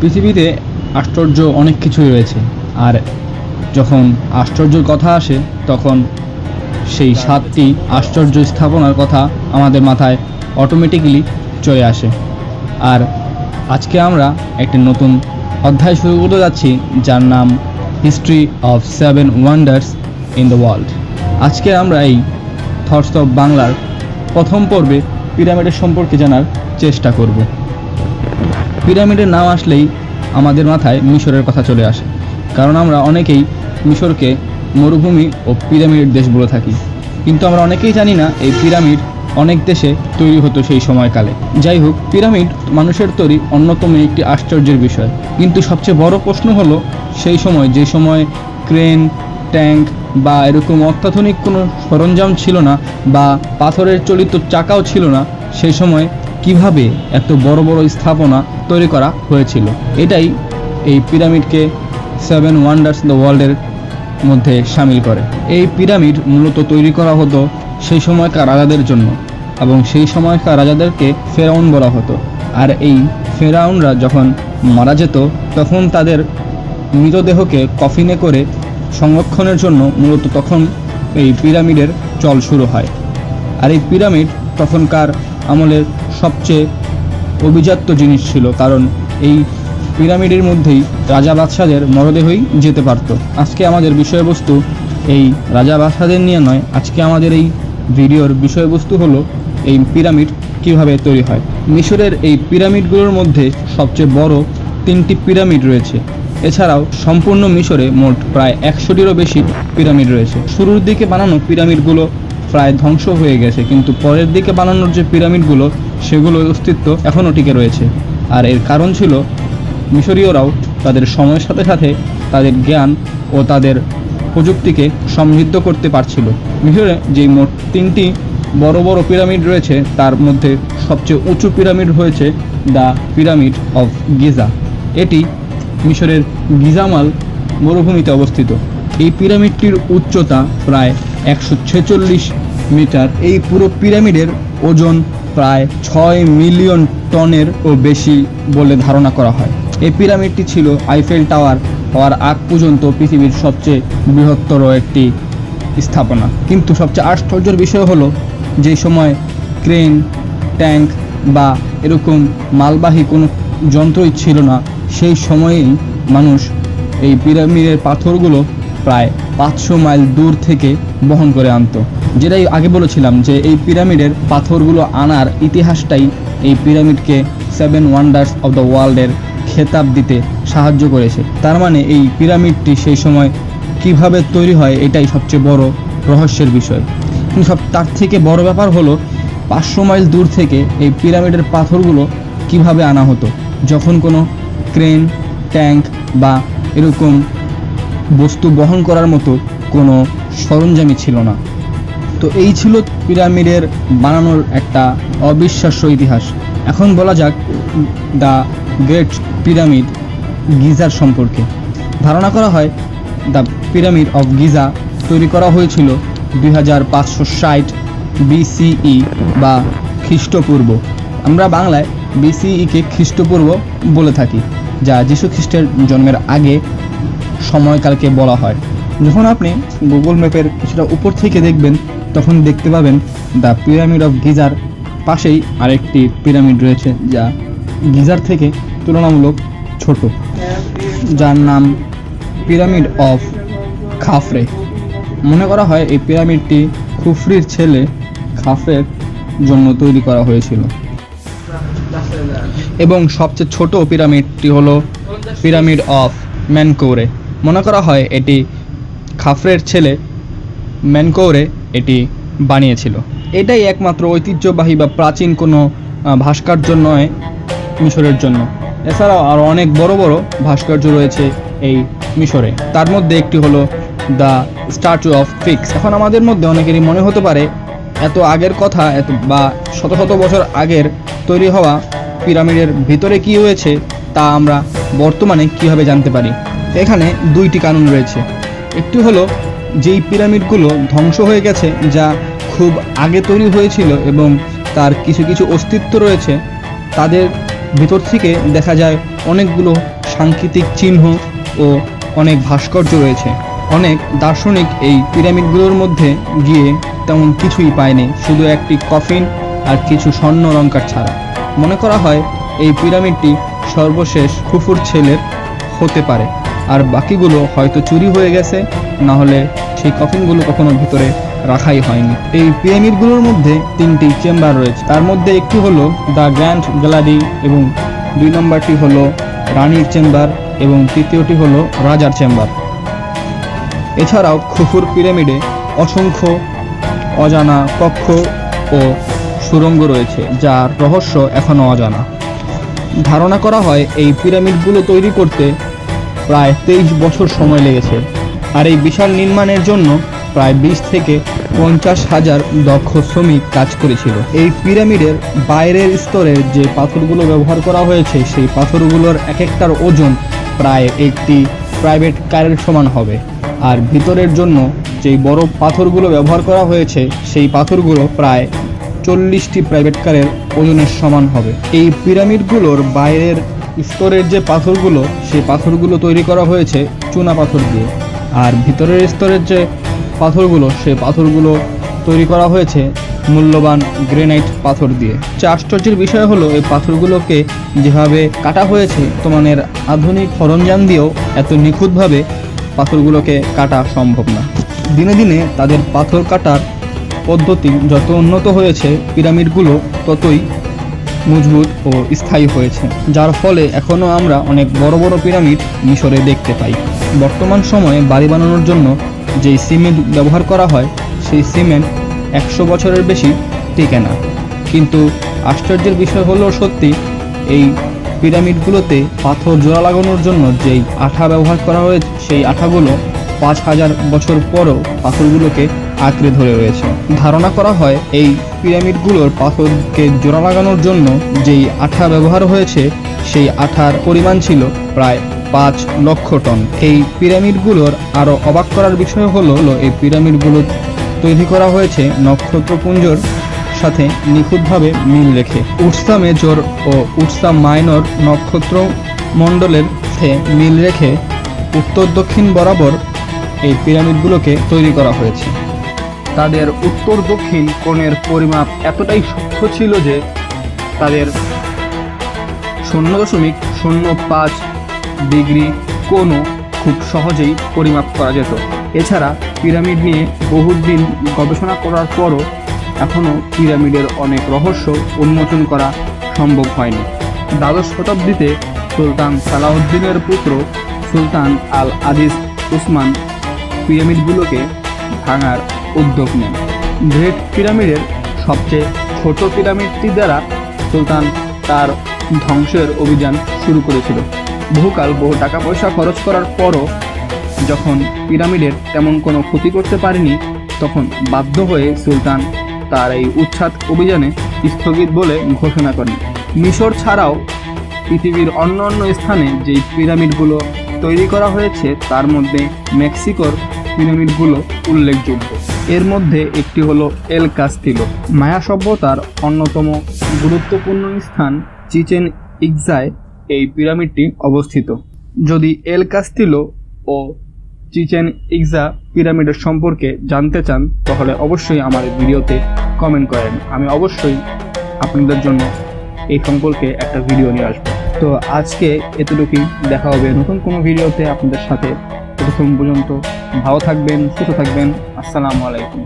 পৃথিবীতে আশ্চর্য অনেক কিছুই রয়েছে। আর যখন আশ্চর্যর কথা আসে, তখন সেই সাতটি আশ্চর্য স্থাপনার কথা আমাদের মাথায় অটোমেটিক্যালি চলে আসে। আর আজকে আমরা একটি নতুন অধ্যায় শুরু করতে যাচ্ছি, যার নাম history of seven wonders in the world আজকে আমরা এই থটস অফ বাংলার প্রথম পর্বে পিরামিডের সম্পর্কে জানার চেষ্টা করব। পিরামিডের নাম আসলেই আমাদের মাথায় মিশরের কথা চলে আসে। কারণ আমরা অনেকেই মিশরকে মরুভূমি ও পিরামিড দেশ বলে থাকি। কিন্তু আমরা অনেকেই জানি না এই পিরামিড অনেক দেশে তৈরি হতো সেই সময়কালে। যাই হোক, পিরামিড মানুষের তৈরি অন্যতম একটি আশ্চর্যের বিষয়। কিন্তু সবচেয়ে বড় প্রশ্ন হলো, সেই সময় যে সময় ক্রেন, ট্যাঙ্ক বা এরকম অত্যাধুনিক কোনো সরঞ্জাম ছিল না বা পাথরের চলিত চাকাও ছিল না, সেই সময় কীভাবে এত বড় বড় স্থাপনা তৈরি করা হয়েছিল? এটাই এই পিরামিডকে সেভেন ওয়ান্ডার্স দ্য ওয়ার্ল্ডের মধ্যে সামিল করে। এই পিরামিড মূলত তৈরি করা হতো সেই সময়কার রাজাদের জন্য এবং সেই সময়কার রাজাদেরকে ফেরাউন বলা হতো। আর এই ফেরাউনরা যখন মারা যেত, তখন তাদের মৃতদেহকে কফিনে করে সংরক্ষণের জন্য মূলত তখন এই পিরামিডের চল শুরু হয়। আর এই পিরামিড তখনকার আমলের সবচেয়ে অভিজাত্য জিনিস ছিল, কারণ এই পিরামিডের মধ্যেই রাজা বাদশাদের মরদেহই যেতে পারতো। আজকে আমাদের বিষয়বস্তু এই রাজা বাদশাদের নিয়ে নয়, আজকে আমাদের এই ভিডিওর বিষয়বস্তু হলো এই পিরামিড কীভাবে তৈরি হয়। মিশরের এই পিরামিডগুলোর মধ্যে সবচেয়ে বড় তিনটি পিরামিড রয়েছে। এছাড়াও সম্পূর্ণ মিশরে মোট প্রায় একশোটিরও বেশি পিরামিড রয়েছে। শুরুর দিকে বানানো পিরামিডগুলো প্রায় ধ্বংস হয়ে গেছে, কিন্তু পরের দিকে বানানোর যে পিরামিডগুলো, সেগুলোর অস্তিত্ব এখনও টিকে রয়েছে। আর এর কারণ ছিল, মিশরীয়রাও তাদের সময়ের সাথে সাথে তাদের জ্ঞান ও তাদের প্রযুক্তিকে সমৃদ্ধ করতে পারছিল। মিশরে যে মোট তিনটি বড় বড় পিরামিড রয়েছে, তার মধ্যে সবচেয়ে উঁচু পিরামিড হয়েছে দ্য পিরামিড অফ গিজা। এটি মিশরের গিজামাল মরুভূমিতে অবস্থিত। এই পিরামিডটির উচ্চতা প্রায় একশো ছেচল্লিশ মিটার। এই পুরো পিরামিডের ওজন প্রায় ছয় মিলিয়ন টনের ও বেশি বলে ধারণা করা হয়। এই পিরামিডটি ছিল আইফেল টাওয়ার হওয়ার আগ পর্যন্ত পৃথিবীর সবচেয়ে বৃহত্তর একটি স্থাপনা। কিন্তু সবচেয়ে আশ্চর্যের বিষয় হলো যে সময় ক্রেন, ট্যাঙ্ক বা এরকম মালবাহী কোনো যন্ত্রই ছিল না, সেই সময়েই মানুষ এই পিরামিডের পাথরগুলো প্রায় পাঁচশো মাইল দূর থেকে বহন করে আনতো। যেটাই আগে বলেছিলাম যে এই পিরামিডের পাথরগুলো আনার ইতিহাসটাই এই পিরামিডকে সেভেন ওয়ান্ডার্স অফ দ্য ওয়ার্ল্ডের খেতাব দিতে সাহায্য করেছে। তার মানে এই পিরামিডটি সেই সময় কীভাবে তৈরি হয় এটাই সবচেয়ে বড় রহস্যের বিষয়। কিন্তু সব তার থেকে বড় ব্যাপার হলো, পাঁচশো মাইল দূর থেকে এই পিরামিডের পাথরগুলো কীভাবে আনা হতো? যখন কোনো ক্রেন, ট্যাঙ্ক বা এরকম বস্তু বহন করার মতো কোনো সরঞ্জামই ছিল না। তো এই ছিল পিরামিডের বানানোর একটা অবিশ্বাস্য ইতিহাস। এখন বলা যাক দ্য গ্রেট পিরামিড গিজার সম্পর্কে। ধারণা করা হয় দ্য পিরামিড অফ গিজা তৈরি করা হয়েছিল দুই হাজার পাঁচশো ষাট বিসিই বা খ্রিস্টপূর্ব। আমরা বাংলায় বিসিইকে খ্রিস্টপূর্ব বলে থাকি, যা যীশু খ্রিস্টের জন্মের আগে সময়কালকে বলা হয়। যখন আপনি গুগল ম্যাপের কিছুটা উপর থেকে দেখবেন তখন দেখতে পাবেন দ্য পিরামিড অফ গিজার পাশেই আরেকটি পিরামিড রয়েছে যা গিজার থেকে তুলনামূলক ছোট, যার নাম পিরামিড অফ খাফরে। মনে করা হয় এই পিরামিডটি খুফরির ছেলে খাফরের জন্য তৈরি করা হয়েছিল। এবং সবচেয়ে ছোট পিরামিডটি হলো পিরামিড অফ ম্যানকৌরে। মনে করা হয় এটি খাফরের ছেলে ম্যানকৌরে, এটি বানিয়েছিল। এটাই একমাত্র ঐতিহ্যবাহী বা প্রাচীন কোনো ভাস্কর্য নয় মিশরের জন্য। এছাড়াও আরও অনেক বড় বড় ভাস্কর্য রয়েছে এই মিশরে। তার মধ্যে একটি হলো দ্য স্ট্যাচু অফ ফিক্স। এখন আমাদের মধ্যে অনেকেরই মনে হতে পারে, এত আগের কথা, এত বা শত শত বছর আগের তৈরি হওয়া পিরামিডের ভিতরে কি হয়েছে, তা আমরা বর্তমানে কীভাবে জানতে পারি? এখানে দুইটি কারণ রয়েছে। একটি হলো, যেই পিরামিডগুলো ধ্বংস হয়ে গেছে, যা খুব আগে তৈরি হয়েছিল এবং তার কিছু কিছু অস্তিত্ব রয়েছে, তাদের ভিতর থেকে দেখা যায় অনেকগুলো সাংকেতিক চিহ্ন ও অনেক ভাস্কর্য রয়েছে। অনেক দার্শনিক এই পিরামিডগুলোর মধ্যে গিয়ে তেমন কিছুই পায়নি, শুধু একটি কফিন আর কিছু স্বর্ণ অলঙ্কার ছাড়া। মনে করা হয় এই পিরামিডটি সর্বশেষ ফুফুর ছেলের হতে পারে। আর বাকিগুলো হয়তো চুরি হয়ে গেছে, না হলে সেই কফিনগুলো কখনো ভিতরে রাখাই হয়নি। এই পিরামিডগুলোর মধ্যে তিনটি চেম্বার রয়েছে। তার মধ্যে একটি হলো দ্য গ্র্যান্ড গ্যালারি এবং দুই নম্বরটি হলো রানীর চেম্বার এবং তৃতীয়টি হলো রাজার চেম্বার। এছাড়াও খুফুর পিরামিডে অসংখ্য অজানা কক্ষ ও সুড়ঙ্গ রয়েছে, যার রহস্য এখনও অজানা। ধারণা করা হয় এই পিরামিডগুলো তৈরি করতে প্রায় তেইশ বছর সময় লেগেছে। আর এই বিশাল নির্মাণের জন্য প্রায় বিশ থেকে পঞ্চাশ হাজার দক্ষ শ্রমিক কাজ করেছিল। এই পিরামিডের বাইরের স্তরের যে পাথরগুলো ব্যবহার করা হয়েছে, সেই পাথরগুলোর এক একটার ওজন প্রায় একটি প্রাইভেট কারের সমান হবে। আর ভিতরের জন্য যেই বড় পাথরগুলো ব্যবহার করা হয়েছে, সেই পাথরগুলো প্রায় চল্লিশটি প্রাইভেট কারের ওজনের সমান হবে। এই পিরামিডগুলোর বাইরের স্তরের যে পাথরগুলো, সেই পাথরগুলো তৈরি করা হয়েছে চুনা পাথর দিয়ে। আর ভিতরের স্তরের যে পাথরগুলো, সেই পাথরগুলো তৈরি করা হয়েছে মূল্যবান গ্রেনাইট পাথর দিয়ে। যে আশ্চর্যের বিষয় হলো, এই পাথরগুলোকে যেভাবে কাটা হয়েছে তোমানের আধুনিক সরঞ্জাম দিয়েও এত নিখুঁতভাবে পাথরগুলোকে কাটা সম্ভব না। দিনে দিনে তাদের পাথর কাটার পদ্ধতি যত উন্নত হয়েছে, পিরামিডগুলো ততই মজবুত ও স্থায়ী হয়েছে, যার ফলে এখনও আমরা অনেক বড় বড় পিরামিড মিশরে দেখতে পাই। বর্তমান সময়ে বাড়ি বানানোর জন্য যেই সিমেন্ট ব্যবহার করা হয়, সেই সিমেন্ট একশো বছরের বেশি টিকে না। কিন্তু আশ্চর্যের বিষয় হলো সত্যি, এই পিরামিডগুলোতে পাথর জোড়া লাগানোর জন্য যেই আঠা ব্যবহার করা হয়েছে সেই আঠাগুলো পাঁচ হাজার বছর পরও পাথরগুলোকে আঁকড়ে ধরে রয়েছে। ধারণা করা হয়, এই পিরামিডগুলোর পাথরকে জোড়া লাগানোর জন্য যেই আঠা ব্যবহার হয়েছে, সেই আঠার পরিমাণ ছিল প্রায় পাঁচ লক্ষ টন। এই পিরামিডগুলোর আরও অবাক করার বিষয় হলো এই পিরামিডগুলো তৈরি করা হয়েছে নক্ষত্রপুঞ্জর সাথে নিখুঁতভাবে মিল রেখে। উৎসা মেজর ও উৎসা মাইনর নক্ষত্র মণ্ডলের সাথে মিল রেখে উত্তর দক্ষিণ বরাবর এই পিরামিডগুলোকে তৈরি করা হয়েছে। তাদের উত্তর দক্ষিণ কোণের পরিমাপ এতটাই সূক্ষ্ম ছিল যে তাদের শূন্য দশমিক শূন্য পাঁচ ডিগ্রি কোণও খুব সহজেই পরিমাপ করা যেত। এছাড়া পিরামিড নিয়ে বহুদিন গবেষণা করার পরও এখনও পিরামিডের অনেক রহস্য উন্মোচন করা সম্ভব হয়নি। দ্বাদশ শতাব্দীতে সুলতান সালাউদ্দিনের পুত্র সুলতান আল আজিজ উসমান পিরামিডগুলোকে ভাঙার উদ্যোগ নেন। গ্রেট পিরামিডের সবচেয়ে ছোট পিরামিডটি দ্বারা সুলতান তার ধ্বংসের অভিযান শুরু করেছিল। বহুকাল বহু টাকা পয়সা খরচ করার পরও যখন পিরামিডের তেমন কোনো ক্ষতি করতে পারেনি, তখন বাধ্য হয়ে সুলতান তার এই উচ্ছাদ অভিযানে স্থগিত বলে ঘোষণা করেন। মিশর ছাড়াও পৃথিবীর অন্য অন্য স্থানে যেই পিরামিডগুলো তৈরি করা হয়েছে, তার মধ্যে মেক্সিকোর পিরামিডগুলো উল্লেখযোগ্য। এর মধ্যে একটি হলো এল কাস্তিলো। মায়া সভ্যতার অন্যতম গুরুত্বপূর্ণ স্থান চিচেন ইকজায় এই পিরামিডটি অবস্থিত। যদি এল কাস্তিলো ও চিচেন ইকজা পিরামিডের সম্পর্কে জানতে চান, তাহলে অবশ্যই আমার ভিডিওতে কমেন্ট করেন। আমি অবশ্যই আপনাদের জন্য এই সম্পর্কে একটা ভিডিও নিয়ে আসব। তো আজকে এতটুকুই। দেখা হবে নতুন কোনো ভিডিওতে আপনাদের সাথে। ততক্ষণ পর্যন্ত ভালো থাকবেন, সুস্থ থাকবেন। আসসালামু আলাইকুম।